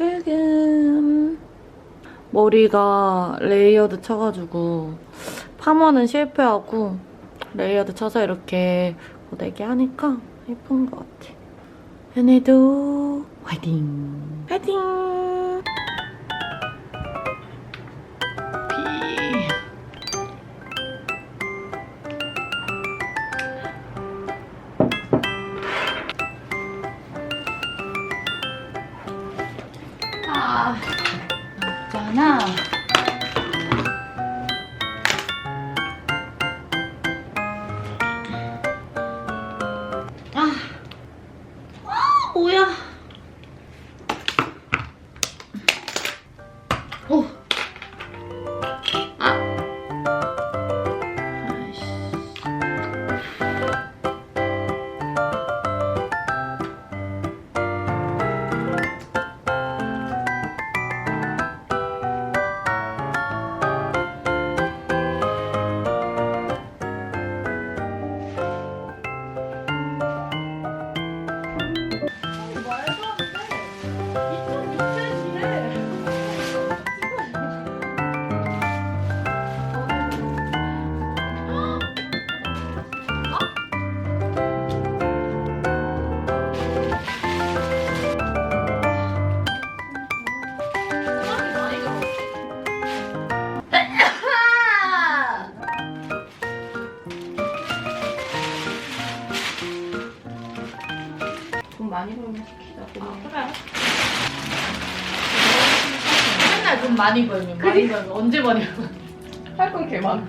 출근. 머리가 레이어드 쳐가지고 파마는 실패하고 레이어드 쳐서 이렇게 고데기 하니까 예쁜 것 같아. 얘네도 화이팅! 화이팅! 있잖아. 아, 많이 벌면 많이 벌면 언제 버냐? 할건 개 많아.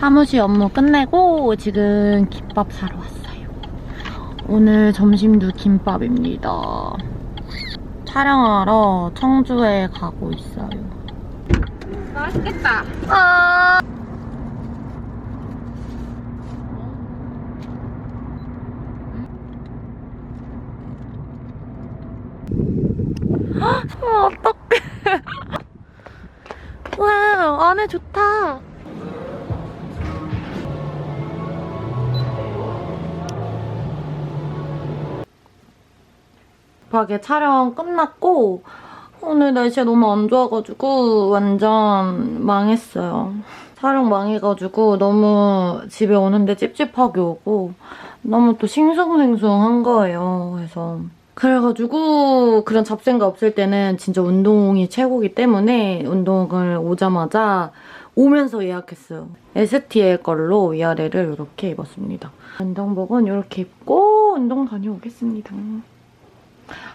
사무실 업무 끝내고 지금 김밥 사러 왔어요. 오늘 점심도 김밥입니다. 촬영하러 청주에 가고 있어요. 맛있겠다. 아. 어, 어떡해. 와, 안에 좋다. 급하게 촬영 끝났고 오늘 날씨가 너무 안 좋아가지고 완전 망했어요. 촬영 망해가지고 너무 집에 오는데 찝찝하게 오고 너무 또 싱숭생숭한 거예요. 그래서 그래가지고 그런 잡생각 없을 때는 진짜 운동이 최고기 때문에 운동을 오자마자 오면서 예약했어요. ST의 걸로 위아래를 이렇게 입었습니다. 운동복은 이렇게 입고 운동 다녀오겠습니다.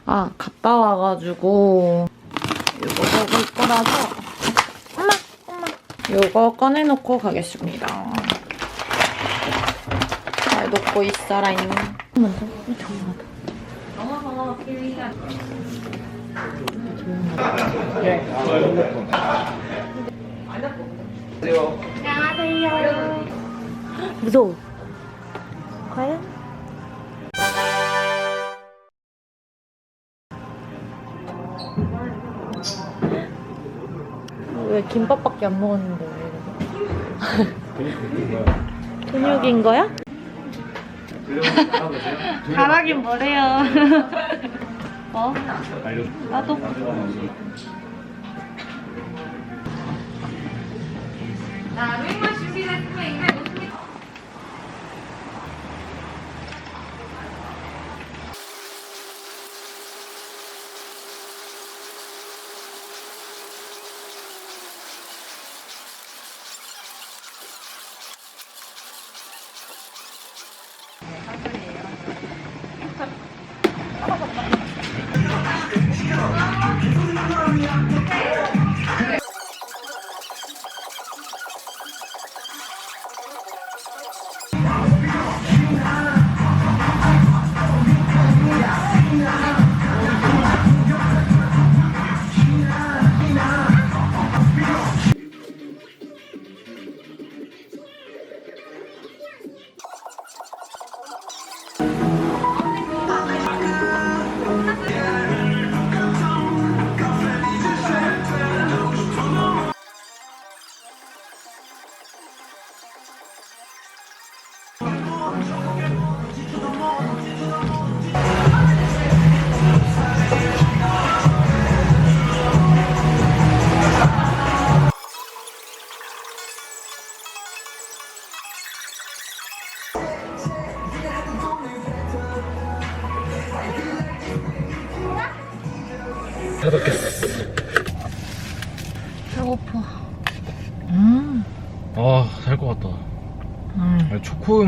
아, 갔다 와가지고 이거 먹을 거라서 엄마, 엄마 이거 꺼내놓고 가겠습니다. 잘 놓고 있어라잉. 먼저 조용하다. 넘어서 필리가 안녕하세요. 무서워. 김밥밖에 안 먹었는데? 근육인 거야? 잘하긴 뭐래요. 뭐? 나도.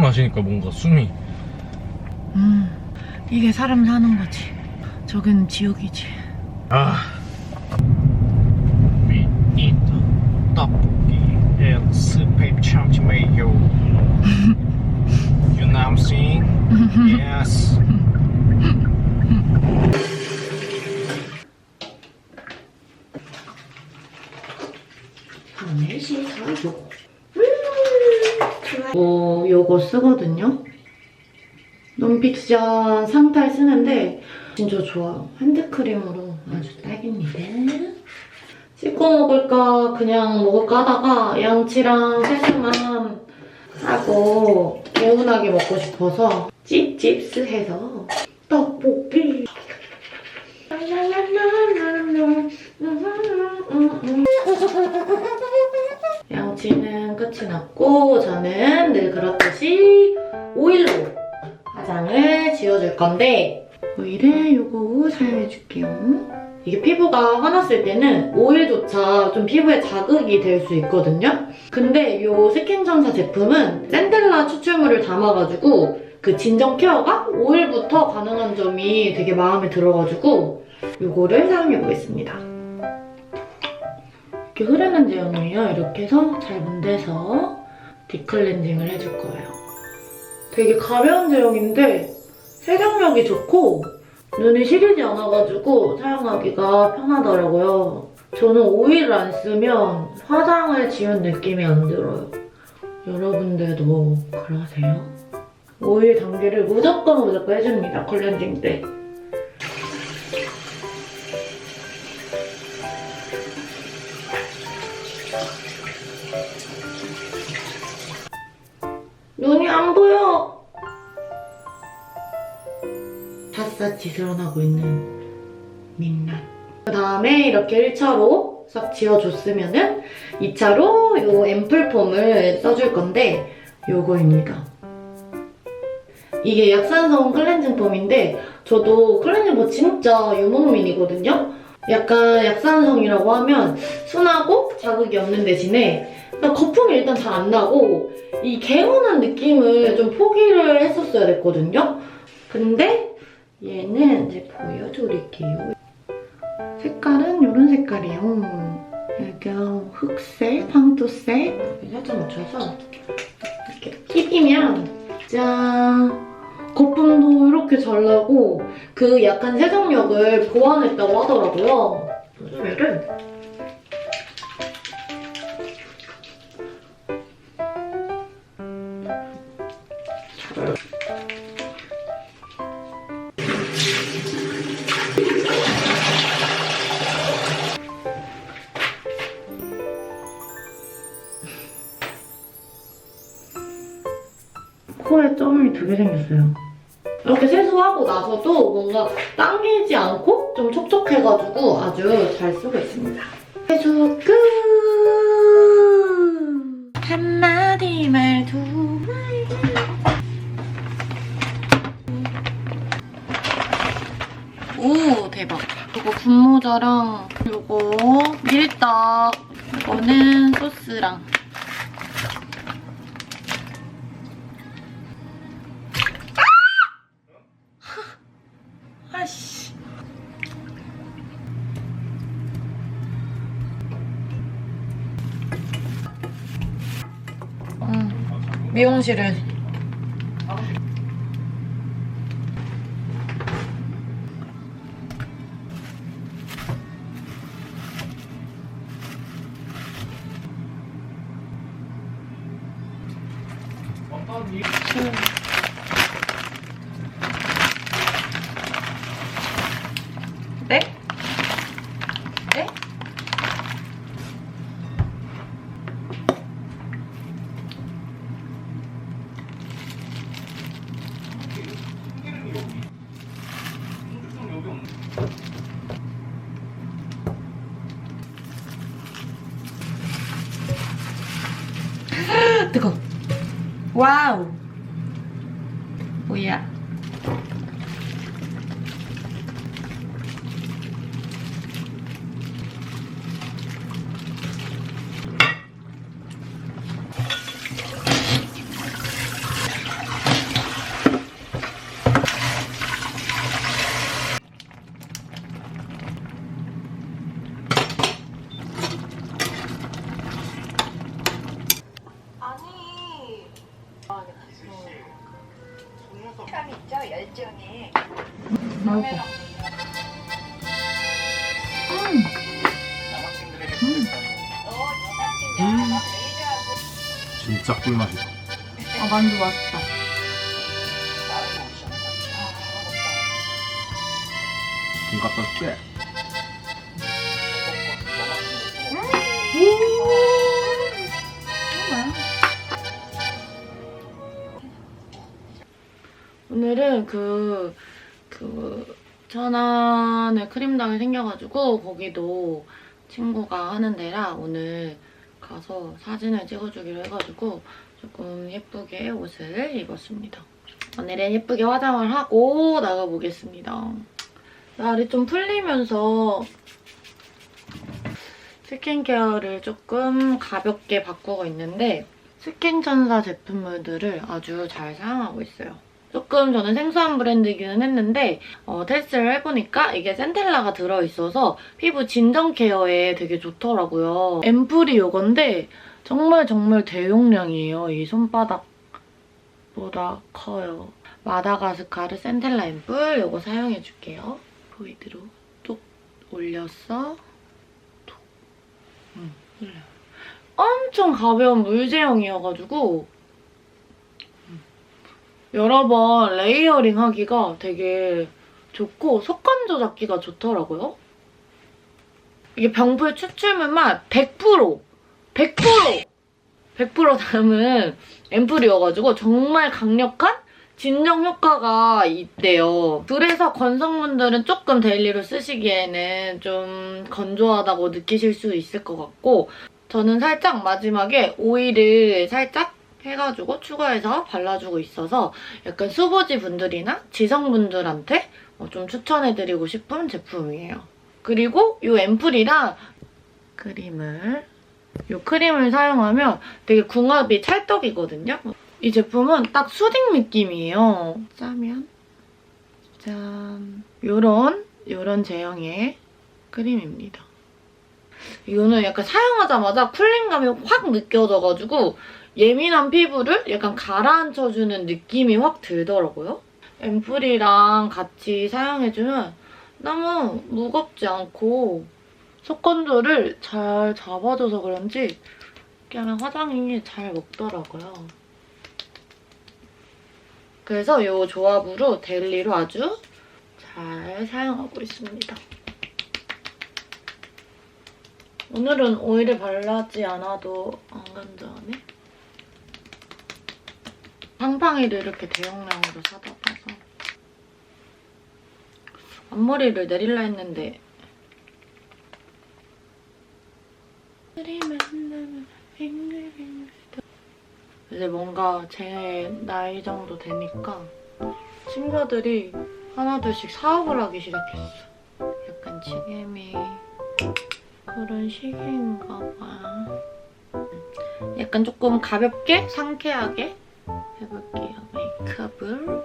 마시니까 뭔가 숨이. 음. 이게 사람 사는 거지. 저기는 지옥이지. 아. We eat 떡볶이 and 스팸 참치 mayo. You know what I'm saying? Yes. 어, 요 거 쓰거든요. 논픽션 상탈 쓰는데 진짜 좋아요. 핸드크림으로 아주 딱입니다. 씻고 먹을까 그냥 먹을까 하다가 양치랑 세수만 하고 개운하게 먹고 싶어서 찝찝스 해서 떡볶이 양치는 끝이 났고 건데 오일을 요거 사용해줄게요. 이게 피부가 화났을 때는 오일조차 좀 피부에 자극이 될 수 있거든요. 근데 이 스킨천사 제품은 샌델라 추출물을 담아가지고 그 진정 케어가 오일부터 가능한 점이 되게 마음에 들어가지고 이거를 사용해보겠습니다. 이렇게 흐르는 제형이에요. 이렇게 해서 잘 문대서 딥클렌징을 해줄 거예요. 되게 가벼운 제형인데 세정력이 좋고 눈이 시리지 않아가지고 사용하기가 편하더라고요. 저는 오일을 안 쓰면 화장을 지운 느낌이 안 들어요. 여러분들도 그러세요? 오일 단계를 무조건 무조건 해줍니다. 클렌징 때. 샅샅이 드러나고 있는 민낯. 그 다음에 이렇게 1차로 싹 지워줬으면은 2차로 요 앰플 폼을 써줄 건데 요거입니다. 이게 약산성 클렌징 폼인데 저도 클렌징 폼 진짜 유목민이거든요. 약간 약산성이라고 하면 순하고 자극이 없는 대신에 그러니까 거품이 일단 잘 안 나고 이 개운한 느낌을 좀 포기를 했었어야 됐거든요. 근데 얘는 이제 보여드릴게요. 색깔은 이런 색깔이에요. 약간 흑색, 황토색 살짝 맞춰서 이렇게 튀기면 짠! 거품도 이렇게 잘 나고 그 약간 세정력을 보완했다고 하더라고요. 얘를 코 개 생겼어요. 이렇게 세수하고 나서도 뭔가 당기지 않고 좀 촉촉해가지고 아주 잘 쓰고 있습니다. 세수 끝! 한마디 마디. 오 대박. 이거 분모자랑 이거 밀떡 이거는 소스랑 아씨. 음, 미용실을. 와 만두 맛있다. 돈 갖다 줄게. 오늘은 그, 그, 천안에 크림당이 생겨가지고, 거기도 친구가 하는 데라 오늘 가서 사진을 찍어주기로 해가지고, 조금 예쁘게 옷을 입었습니다. 오늘은 예쁘게 화장을 하고 나가보겠습니다. 날이 좀 풀리면서 스킨케어를 조금 가볍게 바꾸고 있는데, 스킨천사 제품들을 아주 잘 사용하고 있어요. 조금 저는 생소한 브랜드이기는 했는데 어, 테스트를 해보니까 이게 센텔라가 들어있어서 피부 진정 케어에 되게 좋더라고요. 앰플이 이건데 정말 정말 대용량이에요. 이 손바닥보다 커요. 마다가스카르 센텔라 앰플 이거 사용해줄게요. 보이드로 뚝 올렸어. 툭. 응. 엄청 가벼운 물 제형이어가지고 여러 번 레이어링 하기가 되게 좋고 속건조 잡기가 좋더라고요. 이게 병풀 추출물만 100% 100% 100% 담은 앰플이어가지고 정말 강력한 진정 효과가 있대요. 그래서 건성분들은 조금 데일리로 쓰시기에는 좀 건조하다고 느끼실 수 있을 것 같고 저는 살짝 마지막에 오일을 살짝 해가지고 추가해서 발라주고 있어서 약간 수부지 분들이나 지성분들한테 어, 좀 추천해드리고 싶은 제품이에요. 그리고 이 앰플이랑 크림을 이 크림을 사용하면 되게 궁합이 찰떡이거든요. 이 제품은 딱 수딩 느낌이에요. 짜면 짠 요런 요런 제형의 크림입니다. 이거는 약간 사용하자마자 쿨링감이 확 느껴져가지고 예민한 피부를 약간 가라앉혀주는 느낌이 확 들더라고요. 앰플이랑 같이 사용해주면 너무 무겁지 않고 속건조를 잘 잡아줘서 그런지 그냥 화장이 잘 먹더라고요. 그래서 이 조합으로 데일리로 아주 잘 사용하고 있습니다. 오늘은 오일을 바르지 않아도 안 건조하네. 팡팡이를 이렇게 대용량으로 사다 봐서 앞머리를 내릴라 했는데 이제 뭔가 제 나이 정도 되니까 친구들이 하나둘씩 사업을 하기 시작했어. 약간 지금이 그런 시기인가 봐. 약간 조금 가볍게 상쾌하게 해볼게요. 메이크업을.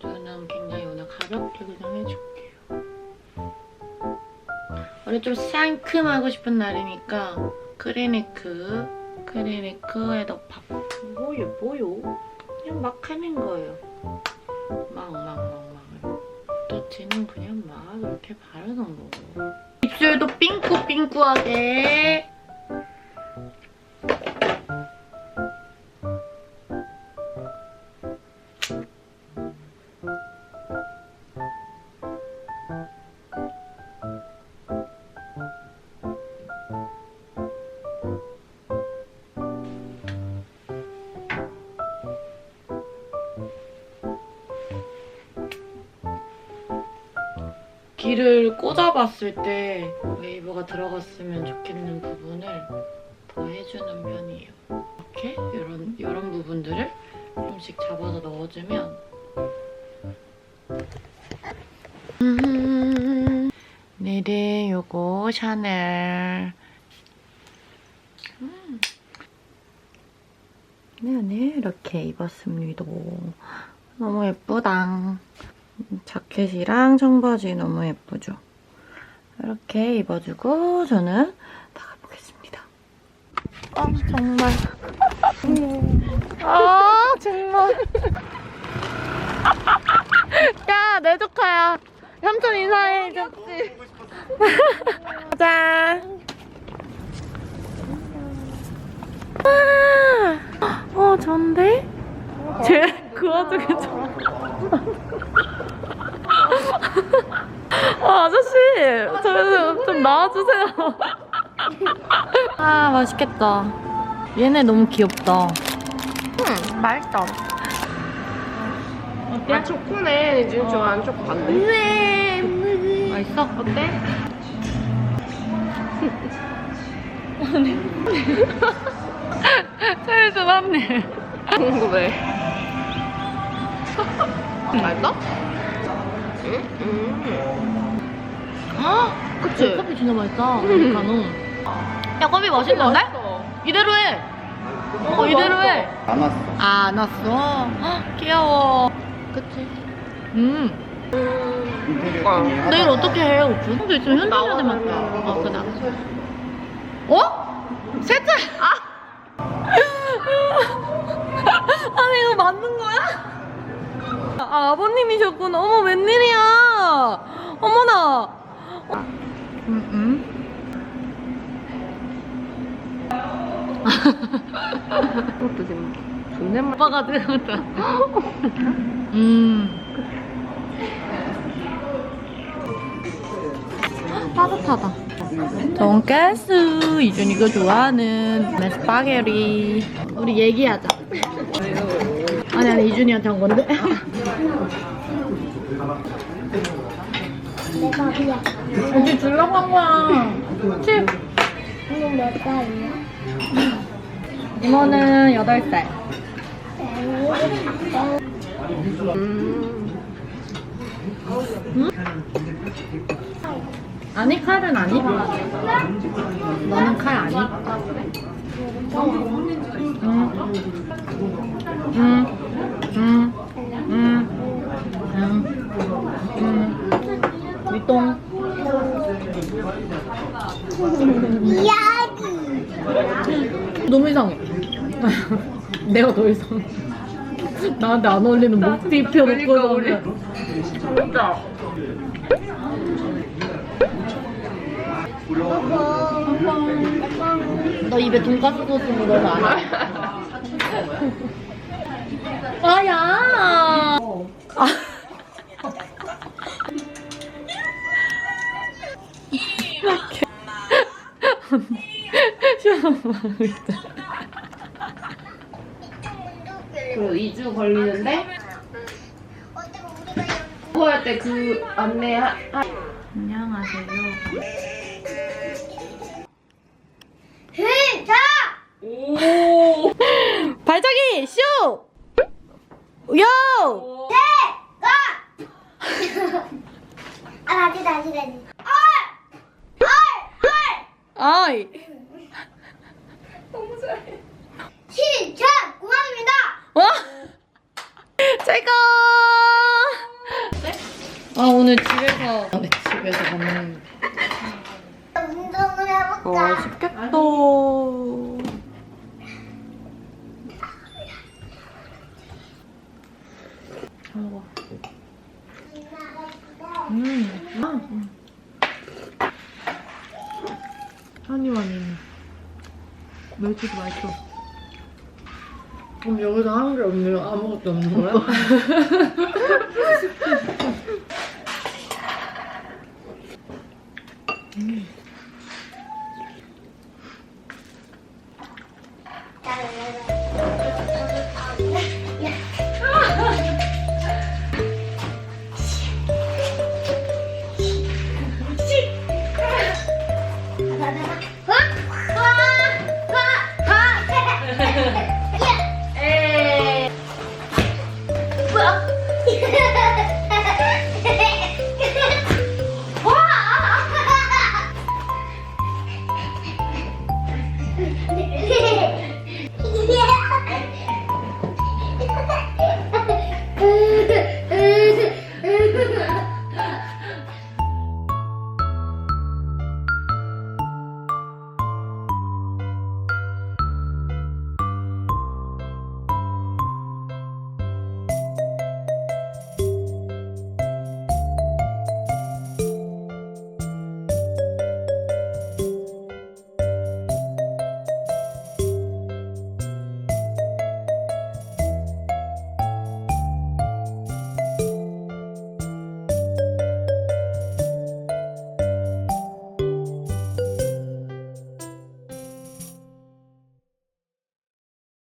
저는 굉장히 오늘 가볍게 그냥 해줄게요. 원래 좀 상큼하고 싶은 날이니까 크리니크, 크리니크에다 밥. 뭐요, 뭐요? 그냥 막 하는 거예요. 막, 막, 막, 막. 터치는 그냥 막 이렇게 바르는 거고. 입술도 삥꾸삥꾸하게. 귀를 꽂아봤을 때 웨이브가 들어갔으면 좋겠는 부분을 더 해주는 편이에요. 이렇게 이런 이런 부분들을 조금씩 잡아서 넣어주면 음, 내래 요거 샤넬 음. 네, 네 이렇게 입었습니다. 너무 예쁘다. 자켓이랑 청바지 너무 예쁘죠? 이렇게 입어주고 저는 나가보겠습니다. 아 정말 아 정말. 야 내 조카야. 삼촌 인사해 접시. 짠. 아, 어 좋은데? 쟤그 와중에 좀. 아, 아저씨, 저좀 나와주세요. 아, 맛있겠다. 얘네 너무 귀엽다. 음, 맛있다. 어때? 아, 초코네. 지금 좋아하는 초코 같네. 네. 맛있어? 어때? 제일 좋았네. 궁금해. 맛있어? 응? 음. 그치? 커피 진짜 맛있다. 아메리카노. 야, 커피 맛있는데? 이대로 해. 어, 이대로 해. 안 왔어. 아, 안 왔어? 헉, 귀여워. 그치? 음. 내일 어떻게 해, 오픈? 근데 지금 현진이한테만 가. 어, 그래. 어? 셋째! 아! 아니, 이거 맞는 거야? 아, 아버님이셨구나. 어머, 웬일이야. 음, 음. 그것도 지금 존댓말. 오빠가 들었다. 음. 따뜻하다. 돈가스 이준이가 좋아하는 스파게리. 우리 얘기하자. 아니 아니 이준이한테 한 건데. 이제 주려고 한 거야. 칩. 이거 몇 살이야? 이모는 8살. 아니 칼은 아니? 너는 칼 아니? 응. 응. 응. 응. 응. 응. 위똥. 이야기. 너무 이상해. 내가 더 이상해. 나한테 안 어울리는 목뒤 펴놓고 그러니까 우리. 진짜. 너 입에 돈가스 소스 묻어서 안 해? 아야. 아. 하고 있다. 그 2주 걸리는데 그거 할때 그 안내 하, 하- 안녕하세요. 자! 발차기 쇼! 요! 아, 다시, 다시, 다시. 얼! 얼! 얼! 아이. 신청! 구합니다! 와! 최고! 아 오늘 집에서 네, 집에서 먹는 운동을 해볼까? 와 맛있겠다. 잘 먹어. 음. 아, 음. 한이와님 멸치도 맛있어. 그럼 여기서 하는 게 없는 아무것도 없는 거야?